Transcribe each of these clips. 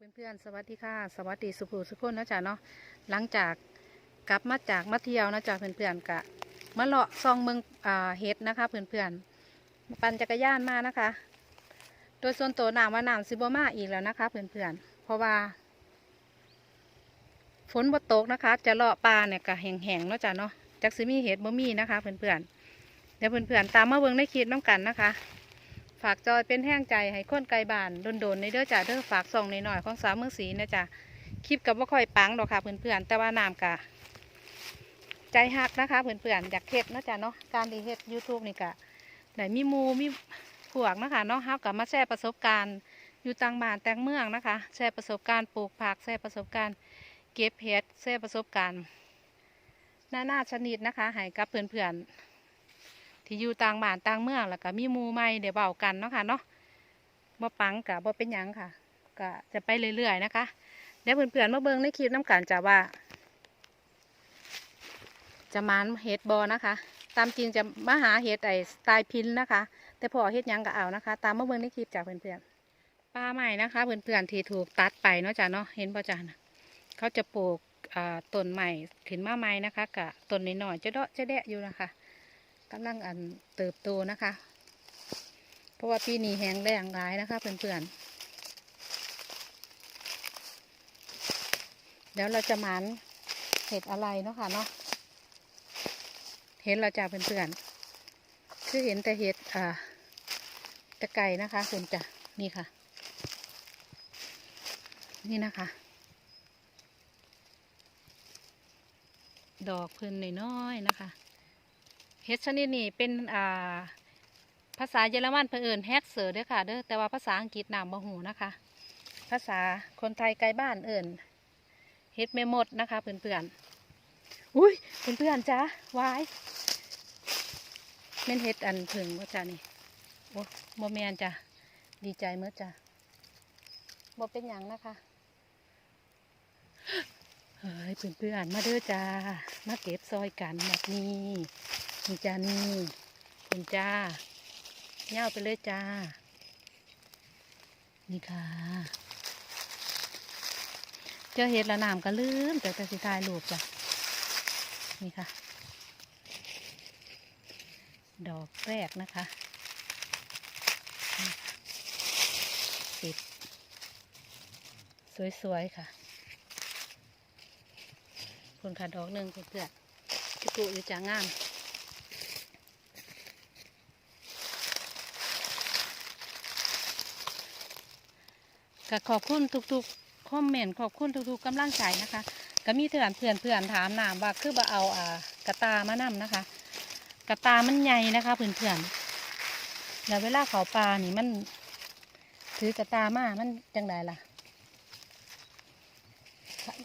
เพื่อนๆสวัสดีค่ะ สวัสดีสุภูสุคนนะจ๊ะเนาะหลังจากกลับมาจากมาเที่ยวนะจ๊ะเพื่อนๆกะมาเลาะซองเมืองอ่าเฮ็ดนะคะเพื่อนๆปั่นจักรยานมานะคะ โดยส่วนตัวน้ำว่าน้ำซิบมาอีกแล้วนะคะเพื่อนๆเพราะว่า ฝนบ่ตกนะคะ จะเลาะปลาเนี่ยกะแห้งๆเนาะจ๊ะเนาะจักซิมีเห็ดบ่มีนะคะเพื่อนๆเดี๋ยวเพื่อนๆตามมาเบิ่งในคลิปน้ำกันนะคะ ฝากจอยเป็นแห้งใจให้คนไกลบ้านโดนๆในเด้อจ้าเด้อฝากส่องนหน่อยๆของสาวเมืองศรีนะจ้ะคลิปกับว่าค่อยปังดอกค่ะเพื่อนๆแต่ว่าน้ำกะใจหักนะคะเพื่อนๆอยากเฮ็ดนะจ๊ะเนาะการดีเฮ็ดยูทูบนี่กะไหนมีมูมีพวกนะคะเนาะเฮากับมาแชร์ประสบการณ์อยู่ต่างบ้านแต่งเมืองนะคะ แชร์ประสบการณ์ปลูกผักแชร์ประสบการณ์ เก็บเห็ดแชร์ประสบการณ์หน้าหน้าชนิดนะคะให้กับเพื่อนๆ ที่อยู่ต่างบ้านต่างเมืองแล้วก็มีมูใหม่เดี๋ยวเบากันเนาะค่ะเนาะบ่ปังกะบ่เป็นหยังค่ะ ก็จะไปเรื่อยๆนะคะ เดี๋ยวเพื่อนๆมาเบิ่งในคลิปน้ำกันจะว่า จะมานเฮ็ดบอนะคะ ตามจริงจะมาหาเฮ็ดไอสไตล์พินนะคะ แต่พอเฮ็ดยังก็เอานะคะ ตามมาเบิ่งในคลิปจ้ะเพื่อนๆป้าใหม่นะคะเพื่อนๆที่ถูกตัดไปเนาะจ้ะเนาะเห็นป่ะจ้ะนะเขาจะปลูกต้นใหม่ขึ้นมาใหม่นะคะกะต้นน้อยๆจะเดาะจะแดะอยู่นะคะ กำลังอันเติบโตนะคะ เพราะว่าปีนี้แห้งแล้งร้ายนะคะเพื่อนๆเดี๋ยวเราจะหมันเห็ดอะไรเนาะค่ะเนาะเห็นเราจะเพื่อนๆคือเห็นแต่เห็ดอ่าตะไก่นะคะคุณจะนี่ค่ะ นี่นะคะ ดอกเพิ่นน้อยๆนะคะ ห็ดชนิดนี้เป็นอ่าภาษาเยอรมันเพื่นเอิญแฮกเซอด้อค่ะเด้อแต่ว่าภาษาอังกฤษนามบ่หูนะคะ ภาษาคนไทยไกลบ้านเอิญเฮ็ดไม่หมดนะคะเพื่อนๆอุ้ยเพื่อนๆจ้าวายเม่นเฮ็ดอันผึ่งว่าจ้านี่โอ้โมแมนจ้ะดีใจเมื่อจ้ะบ่เป็นหยังนะคะเฮ้ยเพื่อนๆมาเด้อจ้ามาเก็บซอยกันแบบนี้ นี่จ้านี่คุณจ้าเง่าไปเลยจ้า นี่ค่ะ เจอเห็ดละนามก็ลืมแต่แต่สิทายลูกจ้ะนี่ค่ะ ดอกแรกนะคะติด สวย ๆ ค่ะคนขาดดอกหนึ่งเพื่อนๆที่ปลูกอยู่จางงาม ก็ขอบคุณทุกๆคอมเมนต์ขอบคุณทุกๆกำลังใจนะคะ ก็มีเถื่อนเพื่อนเพื่อนถามนามว่าคือบ่เอาอ่ากระตามานำนะคะ กระตามันใหญ่นะคะเพื่อนเพื่อนแล้วเวลาเขาปลานี่มัน ถือกระตามามันจังไดล่ะ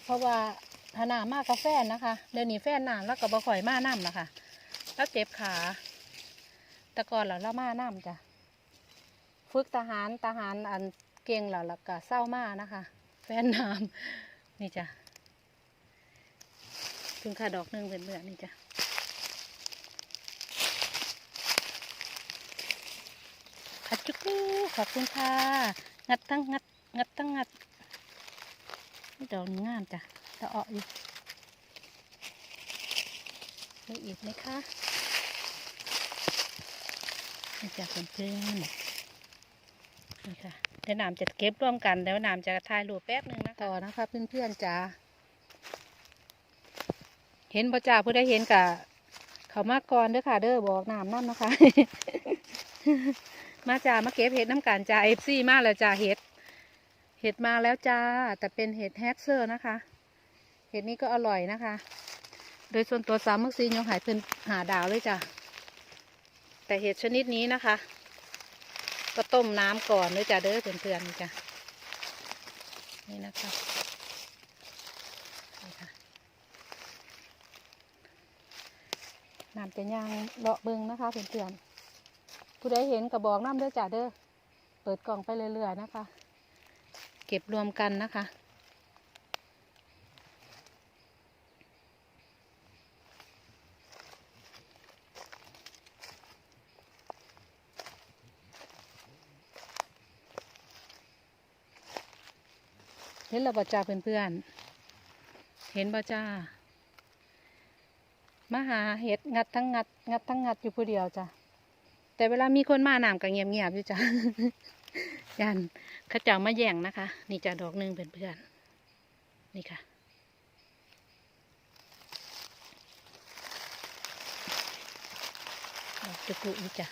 เพราะว่าหนามากกับแฟนนะคะเดี๋ยวนี้แฟนนานแล้วก็บ่ข่อยมาน้ำนะคะแล้วเจ็บขาแต่ก่อนเราละมาน้ำจ้ะ ฝึกทหารทหารอัน เก่งแล้วแล้วก็เศร้ามานะคะ แฟนน้ำนี่จ้ะถึงขาดอกหนึ่งเป็นเบื่อๆนี่จ้ะขัดจุกูขอบคุณค่ะ งัดทั้งงัด งัดทั้งงัดนี่ดอกนี้งามจ้ะตะเาอยู่มีอีกไหมคะนี่จ้ะเพื่อนๆนี่ค่ะ เดี๋ยวน้ำจะเก็บร่วมกันเดี๋ยวน้ำจะถ่ายรูปแป๊บหนึ่งนะต่อนะคะเพื่อนๆจ้าเห็นพ่จ้าผู้ได้เห็นกะเขามาก่อนเด้อค่ะ เด้อบอกน้ำนั่นนะคะ มาจ้ามาเก็บเห็ดน้ำกันจ้าเอฟซีมาแล้วจ้าเห็ดเห็ดมาแล้วจ้า แต่เป็นเห็ดแฮกเซอร์นะคะ เห็ดนี้ก็อร่อยนะคะ โดยส่วนตัวสามมึกซียังหายเพิ่นหาดาวเลยจ้ะแต่เห็ดชนิดนี้นะคะ ก็ต้มน้ำก่อนเลยจ้ะเด้อเพื่อนๆนี่จ้ะนี่นะคะนี่ค่ะน้ำจะย่างเลาะเบิงนะคะเพื่อนๆผู้ใดเห็นกระบอกน้ำเด้อจ้ะเด้อเปิดกล่องไปเรื่อยๆนะคะ เก็บรวมกันนะคะ ห็นแล้วบ่จ้าเพื่อนๆ เห็นบ่จ้ามาหาเห็ดงัดทั้งงัด งัดทั้งงัดอยู่ผู้เดียวจ้ะแต่เวลามีคนมาหน้ำก็เงียบๆอยู่จ้ะยันขาเจ้ามาแย่งนะคะ นี่จ้ะดอกหนึ่งเพื่อนๆ นี่ค่ะ ดอกจุกุอยู่จ้ะ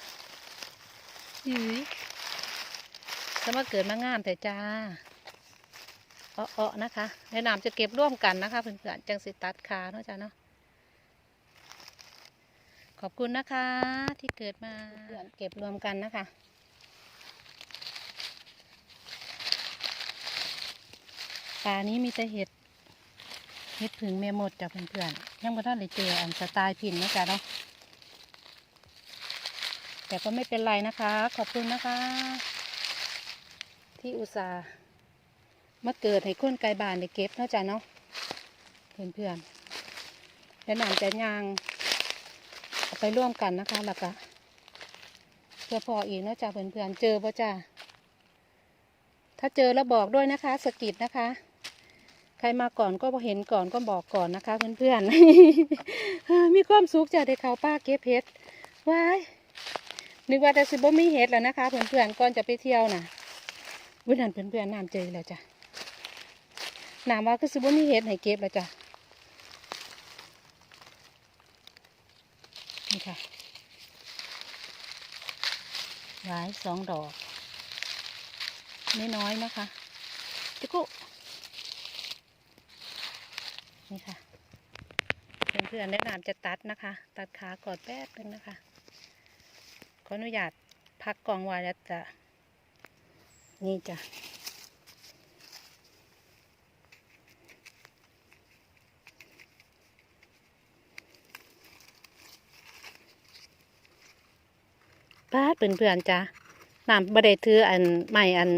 ยืยจะมาเกิดมางามแต่จ้า เอ้อๆนะคะแนะนำจะเก็บร่วมกันนะคะเพื่อนๆจังสิตัดขาเนาะจ้ะเนาะขอบคุณนะคะที่เกิดมาเพื่อนเก็บรวมกันนะคะป่านี้มีแต่เห็ดเห็ดผึ่งเมหมดจ้ะเพื่อนๆยังไม่ทันได้เจออันสไตล์พินนะจ๊ะเนาะแต่ก็ไม่เป็นไรนะคะ ขอบคุณนะคะ ที่อุตส่าห์ มาเกิดให้คนไกลบ้านได้เก็บเนาะจ้ะเนาะเพื่อนๆและนานจะยางเอาไปร่วมกันนะคะแล้วก็เพื่อพออีกเนาะจ้ะเพื่อนๆเจอป่ะจ้ะถ้าเจอแล้วบอกด้วยนะคะสกิดนะคะ ใครมาก่อนก็เห็นก่อนก็บอกก่อนนะคะเพื่อนๆมีความสุขจ้ะได้เขาป้าเก็บเห็ดว้ายนึกว่าจะซิบ่มีเห็ดแล้วนะคะเพื่อนๆก่อนจะไปเที่ยวน่ะวินันเพื่อนๆน้ำเจอแล้วจ้ะ น้ำว่าก็ซิบ่มีเห็ดให้เก็บแล้วจ้ะนี่ค่ะหลายสองดอก ไม่น้อยนะคะจิกุนี่ค่ะ เพื่อนๆแนะนำจะตัดนะคะ ตัดขาก่อนแป๊บนึงนะคะ ขออนุญาตพักกองไว้แล้วจะนี่จ้ะ เพื่อนๆจ้ะน้ำบไดถืออันใหม่อัน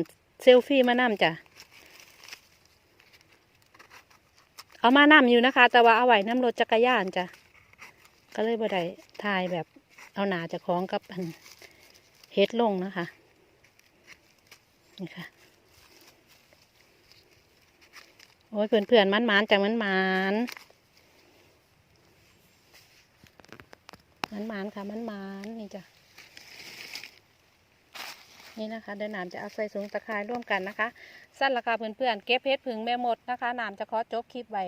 เซลฟี่มาน้ำจ้ะเอามาน้ำอยู่นะคะ แต่ว่าเอาไว้น้ำรถจักรยานจ้ะก็เลยบ่ได้ถ่ายแบบเอาหนาจะคล้องกับอันเฮ็ดลงนะคะนี่ค่ะโอ้ยเพื่อนเพื่อนๆมันมานจังมันมานมันมานค่ะมันมานนี่จ้ะ นี่นะคะเดินหนามจะเอาใส่สูงตะไคร้ร่วมกันนะคะ สั้นราคาเพื่อนเพื่อนๆเก็บเพชรผึ่งแม่หมดนะคะหนามจะขอจบคลิปไว้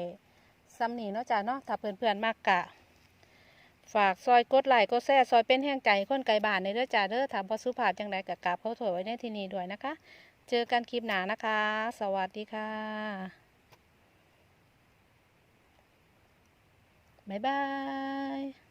ซ้ำนี่เนาะจ้ะเนาะถ้าเพื่อนเพื่อนๆมากกะ ฝากซอยกดไลค์กดแซ่ซอยเป็นแห้งใจคนไกลบ้านในเด้อจ้าเด้อถามพอสุภาพจังไดกับกาบเขาถวยไว้ในที่นี้ด้วยนะคะ เจอกันคลิปหนานะคะ สวัสดีค่ะบ๊ายบาย